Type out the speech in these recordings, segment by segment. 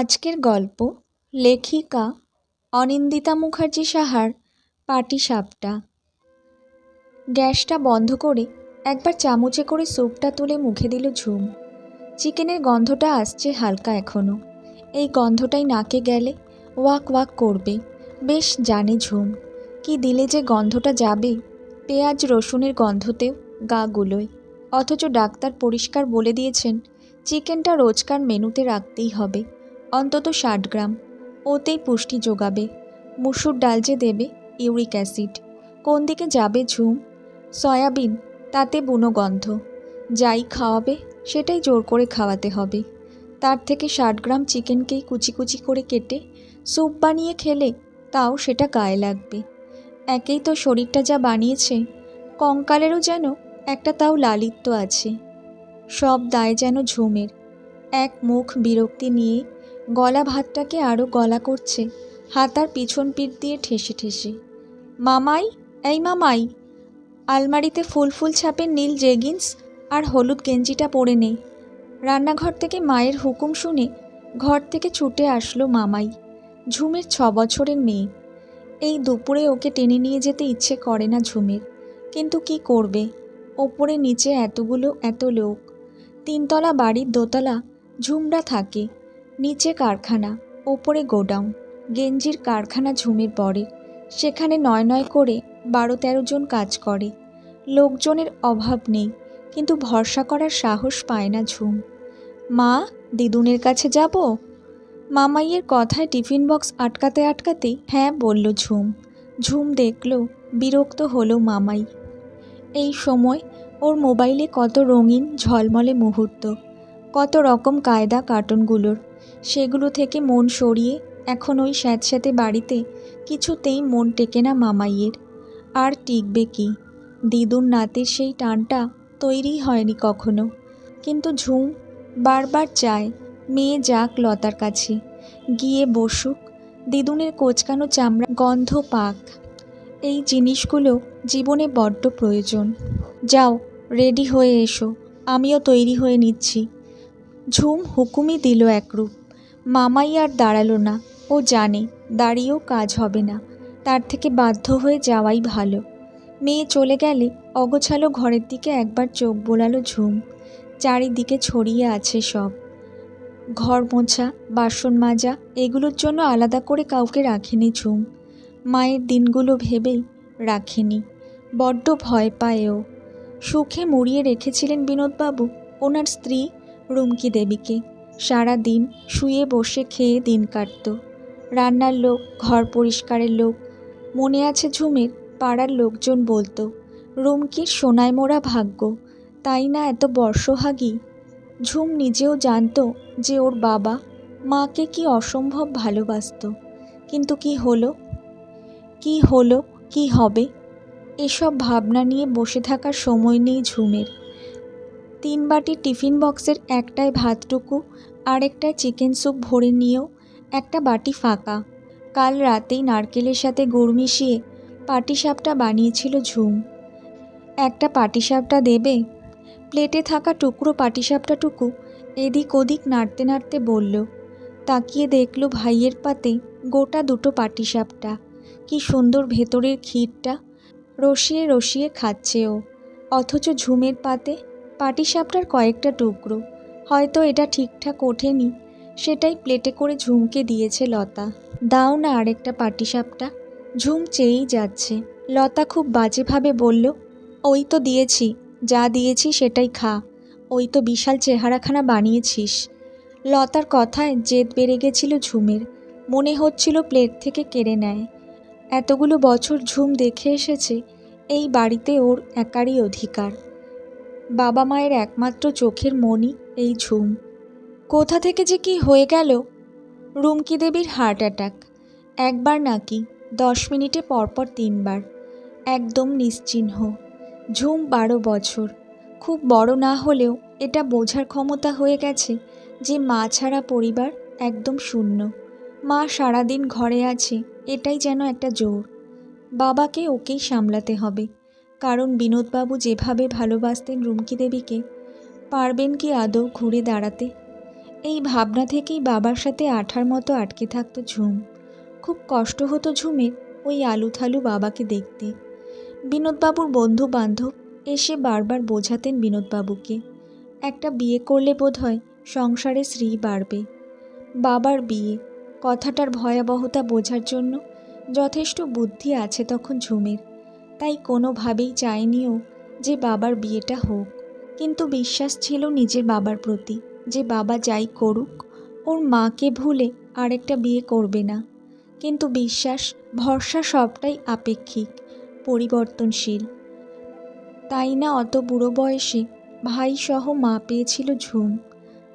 আজকের গল্প, লেখিকা অনিন্দিতা মুখার্জি সাহার পাটিসাপটা। গ্যাসটা বন্ধ করে একবার চামচে করে স্যুপটা তুলে মুখে দিল ঝুম। চিকেনের গন্ধটা আসছে হালকা এখনও এই গন্ধটাই নাকে গেলে ওয়াক ওয়াক করবে। বেশ জানে ঝুম। কি দিলে যে গন্ধটা যাবে? পেঁয়াজ রসুনের গন্ধতেও গা গুলোয়। অথচ ডাক্তার পরিষ্কার বলে দিয়েছেন, চিকেনটা রোজকার মেনুতে রাখতেই হবে। অন্তত ষাট গ্রাম। ওতেই পুষ্টি যোগাবে। মুসুর ডাল যে দেবে, ইউরিক অ্যাসিড। কোন দিকে যাবে ঝুম? সয়াবিন, তাতে বুনো গন্ধ। যাই খাওয়াবে, সেটাই জোর করে খাওয়াতে হবে। তার থেকে ষাট গ্রাম চিকেনকেই কুচি কুচি করে কেটে স্যুপ বানিয়ে খেলে তাও সেটা গায়ে লাগবে। একেই তো শরীরটা যা বানিয়েছে, কঙ্কালেরও যেন একটা তাও লালিত্য আছে। সব দায় যেন ঝুমের। এক মুখ বিরক্তি নিয়ে গলা ভাতটাকে আরও গলা করছে হাতার পিছন পিঠ দিয়ে ঠেসে ঠেসে। মামাই, এই মামাই, আলমারিতে ফুল ফুল ছাপের নীল জেগিন্স আর হলুদ গেঞ্জিটা পরে নেই রান্নাঘর থেকে মায়ের হুকুম শুনে ঘর থেকে ছুটে আসলো মামাই, ঝুমের ছ বছরের মেয়ে। এই দুপুরে ওকে টেনে নিয়ে যেতে ইচ্ছে করে না ঝুমের, কিন্তু কি করবে? ওপরে নিচে এতগুলো এত লোক। তিনতলা বাড়ির দোতলা ঝুমরা থাকে। নিচে কারখানা, ওপরে গোডাউন, গেঞ্জির কারখানা ঝুমের পরে। সেখানে নয় নয় করে বারো তেরো জন কাজ করে। লোকজনের অভাব নেই, কিন্তু ভরসা করার সাহস পায় না ঝুম। মা, দিদুনের কাছে যাব? মামাইয়ের কথায় টিফিন বক্স আটকাতে আটকাতে হ্যাঁ বলল ঝুম। ঝুম দেখল বিরক্ত হলো মামাই। এই সময় ওর মোবাইলে কত রঙিন ঝলমলে মুহূর্ত। কত রকম কায়দা কার্টুনগুলোর। সেগুলো থেকে মন সরিয়ে এখন ওই স্যাঁতস্যাঁতে বাড়িতে কিছুতেই মন টেকে না মামাইয়ের। আর টিকবে কি? দিদুর নাতির সেই টানটা তৈরি হয়নি কখনো। কিন্তু ঝুম বারবার চায় মেয়ে যাক লতার কাছে, গিয়ে বসুক। দিদুনের কোচকানো চামড়া গন্ধ পাক। এই জিনিসগুলো জীবনে বড্ড প্রয়োজন। যাও, রেডি হয়ে এসো। আমিও তৈরি হয়ে নিচ্ছি। ঝুম হুকুমই দিল একরূপ মামাই আর দাঁড়াল না। ও জানে, দাঁড়িয়েও কাজ হবে না। তার থেকে বাধ্য হয়ে যাওয়াই ভালো। মেয়ে চলে গেলে অগোছালো ঘরের দিকে একবার চোখ বোলালো ঝুম। চারিদিকে ছড়িয়ে আছে সব। ঘর মোছা, বাসন মাজা, এগুলোর জন্য আলাদা করে কাউকে রাখেনি ঝুম। মায়ের দিনগুলো ভেবেই রাখেনি। বড্ড ভয় পায় ও। সুখে মুড়িয়ে রেখেছিলেন বিনোদবাবু। ওনার স্ত্রী রুমকি দেবীকে। সারা দিন শুয়ে বসে খেয়ে দিন কাটত। রান্নার লোক, ঘর পরিষ্কারের লোক, মনে আছে ঝুমের পাড়ার লোকজন বলতো রুমকির সোনায় মোড়া ভাগ্য, তাই না এত বর্ষহাগী? ঝুম নিজেও জানতো যে ওর বাবা মাকে কি অসম্ভব ভালোবাসত। কিন্তু কি হলো? কি হলো? কি হবে? এসব ভাবনা নিয়ে বসে থাকার সময় নেই ঝুমের। তিন বাটি টিফিন বক্সের একটায় ভাতটুকু আরেকটায় চিকেন স্যুপ ভরে নিয়েও একটা বাটি ফাঁকা। কাল রাতেই নারকেলের সাথে গুড় মিশিয়ে পাটিসাপটা বানিয়েছিল ঝুম। একটা পাটিসাপটা দেবে? প্লেটে থাকা টুকরো পাটিসাপটাটুকু এদিক ওদিক নাড়তে নাড়তে বলল। তাকিয়ে দেখল ভাইয়ের পাতে গোটা দুটো পাটিসাপটা। কি সুন্দর ভেতরের ক্ষীরটা। রসিয়ে রসিয়ে খাচ্ছে ও। অথচ ঝুমের পাতে পাটিসাপটার কয়েকটা টুকরো। হয়তো এটা ঠিকঠাক ওঠেনি। সেটাই প্লেটে করে ঝুমকে দিয়েছে লতা। দাও না আরেকটা পাটিসাপটা। ঝুম চেয়েই যাচ্ছে। লতা খুব বাজেভাবে বলল, ওই তো দিয়েছি। যা দিয়েছি সেটাই খা। ওই তো বিশাল চেহারাখানা বানিয়েছিস। লতার কথায় জেদ বেড়ে গেছিল ঝুমের। মনে হচ্ছিল প্লেট থেকে কেড়ে নেয়। এতগুলো বছর ঝুম দেখে এসেছে, এই বাড়িতে ওর একারই অধিকার। বাবা মায়ের একমাত্র চোখের মনি এই ঝুম। কোথা থেকে যে কি হয়ে গেল? রুমকি দেবীর হার্ট অ্যাটাক। একবার নাকি, দশ মিনিটে পরপর তিনবার। একদম নিশ্চিহ্ন। ঝুম বারো বছর। খুব বড় না হলেও এটা বোঝার ক্ষমতা হয়ে গেছে যে মা ছাড়া পরিবার একদম শূন্য। মা সারাদিন ঘরে আছে, এটাই যেন একটা জোর। বাবাকে ওকেই সামলাতে হবে। কারণ বিনোদবাবু যেভাবে ভালোবাসতেন রুমকি দেবীকে, পারবেন কি আদৌ ঘুরে দাঁড়াতে? এই ভাবনা থেকেই বাবার সাথে আঠার মতো আটকে থাকতো ঝুম। খুব কষ্ট হতো ঝুমের ওই আলুথালু বাবাকে দেখতে। বিনোদবাবুর বন্ধু বান্ধব এসে বারবার বোঝাতেন বিনোদবাবুকে। একটা বিয়ে করলে বোধ হয় সংসারে শ্রী বাড়বে। বাবার বিয়ে, কথাটার ভয়াবহতা বোঝার জন্য যথেষ্ট বুদ্ধি আছে তখন ঝুমের। তাই কোনোভাবেই চায়নিও যে বাবার বিয়েটা হোক, কিন্তু বিশ্বাস ছিল নিজের বাবার প্রতি, যে বাবা যাই করুক, ওর মাকে ভুলে আরেকটা বিয়ে করবে না। কিন্তু বিশ্বাস, ভরসা সবটাই আপেক্ষিক, পরিবর্তনশীল। তাই না অত বুড়ো বয়সে ভাইসহ মা পেয়েছিল ঝুম।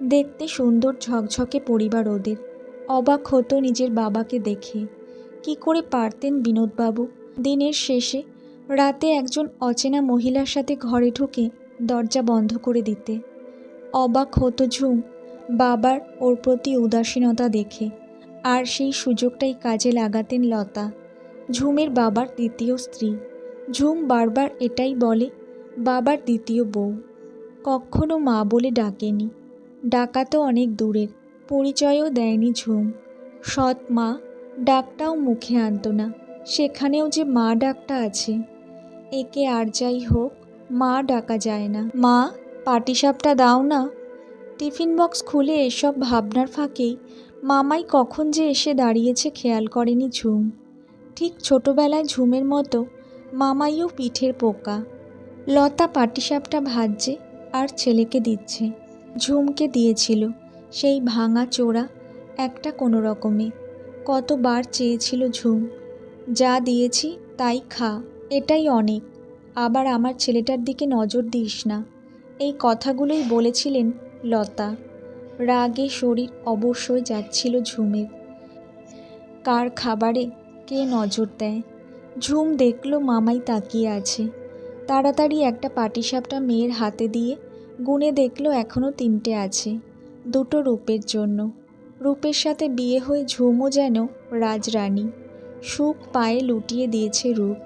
দেখতে সুন্দর ঝকঝকে পরিবার ওদের। অবাক হতো নিজের বাবাকে দেখে। কি করে পারতেন বিনোদবাবু? দিনের শেষে রাতে একজন অচেনা মহিলার সাথে ঘরে ঢুকে দরজা বন্ধ করে দিতে। অবাক হতো ঝুম বাবার ওর প্রতি উদাসীনতা দেখে, আর সেই সুযোগটাই কাজে লাগাতেন লতা, ঝুমের বাবার দ্বিতীয় স্ত্রী। ঝুম বারবার এটাই বলে, বাবার দ্বিতীয় বউ। কখনো মা বলে ডাকেনি। ডাকা তো অনেক দূরের, পরিচয়ও দেয়নি ঝুম। সৎ মা, ডাকটাও মুখে আনতো না। সেখানেও যে মা ডাকটা আছে। একে আর যাই হোক, মা ডাকা যায় না। মা, পাটিসাপটা দাও না। টিফিন বক্স খুলে এসব ভাবনার ফাঁকেই মামাই কখন যে এসে দাঁড়িয়েছে খেয়াল করেনি ঝুম। ঠিক ছোটবেলায় ঝুমের মতো মামাইও পিঠের পোকা। লতা পাটিসাপটা ভাজছে আর ছেলেকে দিচ্ছে। ঝুমকে দিয়েছিল সেই ভাঙা চোরা একটা কোনো রকমে। কতবার চেয়েছিল ঝুম, যা দিয়েছি তাই খা। এটাই অনেক। আবার আমার ছেলেটার দিকে নজর দিস না। এই কথাগুলোই বলেছিলেন লতা। রাগে শরীর অবশ্যই যাচ্ছিল ঝুমের। কার খাবারে কে নজর দেয়? ঝুম দেখল মামাই তাকিয়ে আছে। তাড়াতাড়ি একটা পাটিসাপটা মেয়ের হাতে দিয়ে গুনে দেখল এখনও তিনটে আছে, দুটো রূপের জন্য। রূপের সাথে বিয়ে হয়ে ঝুমও যেন রাজরানী। সুখ পায়ে লুটিয়ে দিয়েছে রূপ।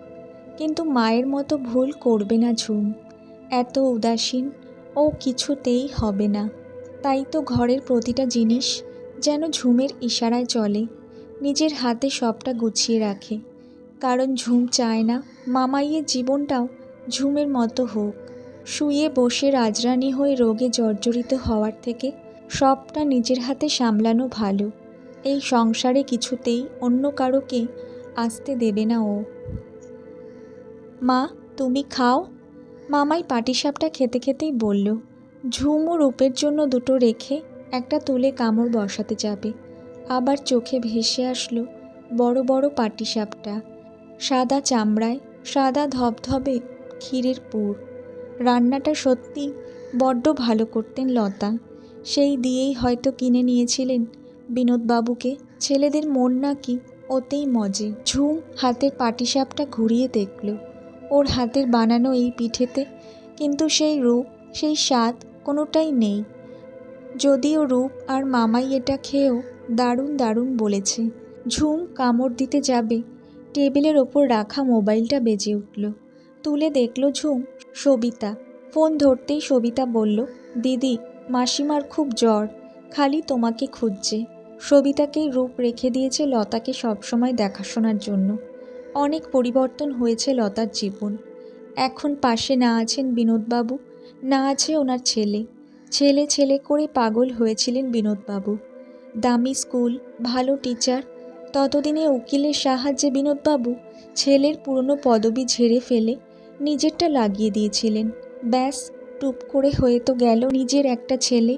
কিন্তু মায়ের মতো ভুল করবে না ঝুম। এত উদাসীন ও কিছুতেই হবে না। তাই তো ঘরের প্রতিটা জিনিস যেন ঝুমের ইশারায় চলে, নিজের হাতে সবটা গুছিয়ে রাখে। কারণ ঝুম চায় না মামাইয়ের জীবনটাও ঝুমের মতো হোক। শুয়ে বসে রাজরানী হয়ে রোগে জর্জরিত হওয়ার থেকে সবটা নিজের হাতে সামলানো ভালো। এই সংসারে কিছুতেই অন্য কারোকে আসতে দেবে না ও। মা, তুমি খাও। মামাই পাটিসাপটা খেতে খেতেই বলল, ঝুম রূপের জন্য দুটো রেখে একটা তুলে কামড় বসাতে যাবে। আবার চোখে ভেসে আসলো বড় বড় পাটিসাপটা। সাদা চামড়ায়, সাদা ধবধবে ক্ষীরের পুর। রান্নাটা সত্যি বড্ড ভালো করতেন লতা। সেই দিয়েই হয়তো কিনে নিয়েছিলেন বিনোদবাবুকে। ছেলেদের মন নাকি ওতেই মজে। ঝুম হাতের পাটিসাপটা ঘুরিয়ে দেখল। ওর হাতের বানানো এই পিঠেতে, কিন্তু সেই রূপ, সেই স্বাদ কোনোটাই নেই। যদিও রূপ আর মামাই এটা খেয়েও দারুণ দারুণ বলেছে। ঝুম কামড় দিতে যাবে, টেবিলের ওপর রাখা মোবাইলটা বেজে উঠল। তুলে দেখল ঝুম, সবিতা। ফোন ধরতেই সবিতা বলল, দিদি, মাসিমার খুব জ্বর, খালি তোমাকে খুঁজছে। সবিতাকেই রূপ রেখে দিয়েছে লতাকে সবসময় দেখাশোনার জন্য। অনেক পরিবর্তন হয়েছে লতার জীবন। এখন পাশে না আছেন বিনোদবাবু, না আছে ওনার ছেলে। ছেলে ছেলে করে পাগল হয়েছিলেন বিনোদবাবু। দামি স্কুল, ভালো টিচার, ততদিনে উকিলের সাহায্যে বিনোদবাবু ছেলের পুরনো পদবি ঝেড়ে ফেলে নিজেরটা লাগিয়ে দিয়েছিলেন। ব্যাস, টুপ করে হয়ে তো গেল নিজের একটা ছেলে।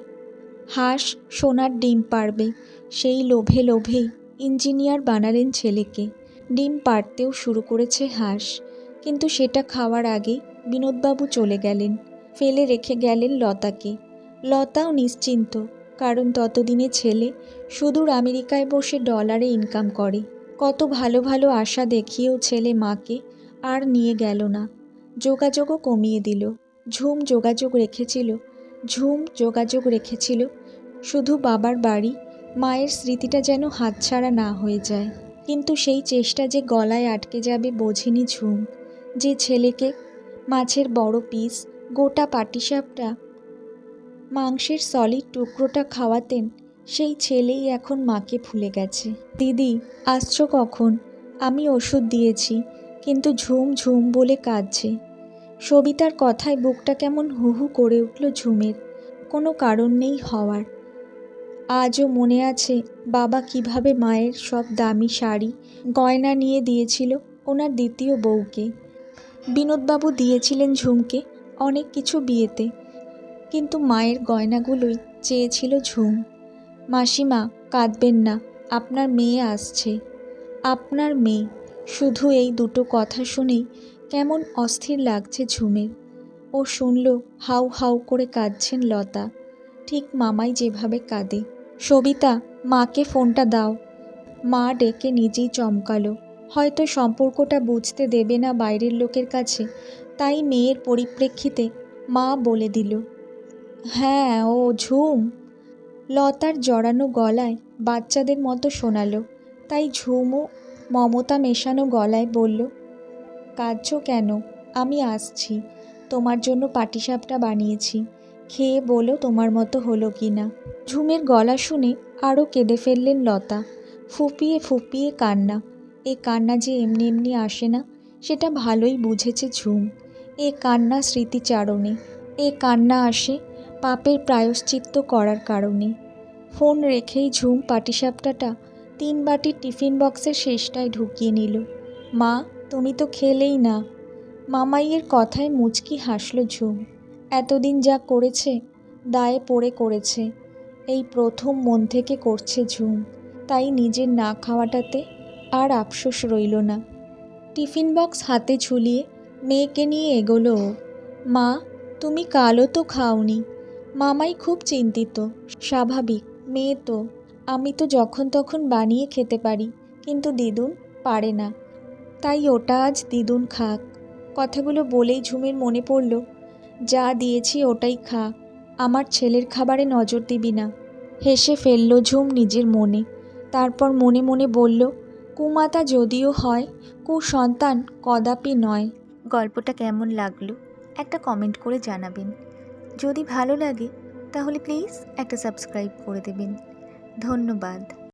হাঁস, সোনার ডিম পারবে, সেই লোভে লোভেই ইঞ্জিনিয়ার বানালেন ছেলেকে। ডিম পাড়তেও শুরু করেছে হাঁস। কিন্তু সেটা খাওয়ার আগে বিনোদবাবু চলে গেলেন। ফেলে রেখে গেলেন লতাকে। লতাও নিশ্চিন্ত, কারণ ততদিনে ছেলে সুদূর আমেরিকায় বসে ডলারে ইনকাম করে। কত ভালো ভালো আশা দেখিয়েও ছেলে মাকে আর নিয়ে গেল না। যোগাযোগও কমিয়ে দিল। ঝুম যোগাযোগ রেখেছিল, ঝুম যোগাযোগ রেখেছিল শুধু বাবার বাড়ি, মায়ের স্মৃতিটা যেন হাতছাড়া না হয়ে যায়। কিন্তু সেই চেষ্টা যে গলায় আটকে যাবে বোঝেনি ঝুম। যে ছেলেকে, মাছের বড় পিস গোটা পাটিসাপটা, মাংসের সলিড টুকরোটা খাওয়াতেন, সেই ছেলেই এখন মাকে ভুলে গেছে। দিদি, আসছো কখন? আমি ওষুধ দিয়েছি, কিন্তু ঝুম ঝুম বলে কাঁদছে। সবিতার কথায় বুকটা কেমন হু হু করে উঠল ঝুমের। কোনো কারণ নেই হওয়ার। আজও মনে আছে বাবা কীভাবে মায়ের সব দামি শাড়ি, গয়না নিয়ে দিয়েছিল ওনার দ্বিতীয় বউকে। বিনোদবাবু দিয়েছিলেন ঝুমকে অনেক কিছু বিয়েতে, কিন্তু মায়ের গয়নাগুলোই চেয়েছিল ঝুম। মাসিমা, কাঁদবেন না, আপনার মেয়ে আসছে। আপনার মেয়ে, শুধু এই দুটো কথা শুনেই কেমন অস্থির লাগছে ঝুমের। ও শুনল হাউ হাউ করে কাঁদছেন লতা, ঠিক মামাই যেভাবে কাঁদে। সবিতা, মাকে ফোনটা দাও। মা ডেকে নিজেই চমকালো। হয়তো সম্পর্কটা বুঝতে দেবে না বাইরের লোকের কাছে। তাই মেয়ের পরিপ্রেক্ষিতে মা বলে দিল হ্যাঁ ও ঝুম। লতার জড়ানো গলায় বাচ্চাদের মতো শোনালো। তাই ঝুমও মমতা মেশানো গলায় বলল, কাঁদছো কেন? আমি আসছি। তোমার জন্য পাটিসাপটা বানিয়েছি। খেয়ে বলো তোমার মতো হলো কি না। ঝুমের গলা শুনে আরও কেঁদে ফেললেন লতা। ফুপিয়ে ফুপিয়ে কান্না। এ কান্না যে এমনি এমনি আসে না, সেটা ভালোই বুঝেছে ঝুম। এ কান্না স্মৃতিচারণে। এ কান্না আসে পাপের প্রায়শ্চিত্ত করার কারণে। ফোন রেখেই ঝুম পাটিসাপটাটা তিন বাটি টিফিন বক্সের শেষটায় ঢুকিয়ে নিল। মা, তুমি তো খেলেই না। মামাইয়ের কথায় মুচকি হাসল ঝুম। এতদিন যা করেছে, দায়ে পড়ে করেছে। এই প্রথম মন থেকে করছে ঝুম। তাই নিজের না খাওয়াটাতে আর আফসোস রইল না। টিফিন বক্স হাতে ঝুলিয়ে মেয়েকে নিয়ে এগোলো। মা, তুমি কালও তো খাওনি। মামাই খুব চিন্তিত, স্বাভাবিক, মেয়ে তো। আমি তো যখন তখন বানিয়ে খেতে পারি, কিন্তু দিদুন পারে না। তাই ওটা আজ দিদুন খাক। কথাগুলো বলেই ঝুমের মনে পড়ল যা দিয়েছি ওটাই খা, আমার ছেলের খাবারে নজর দিবি না। হেসে ফেলল ঝুম নিজের মনে। তারপর মনে মনে বলল, কুমাতা যদিও হয়, কুসন্তান কদাপি নয়। গল্পটা কেমন লাগল, একটা কমেন্ট করে জানাবেন। যদি ভালো লাগে, তাহলে প্লিজ একটা সাবস্ক্রাইব করে দেবেন। ধন্যবাদ।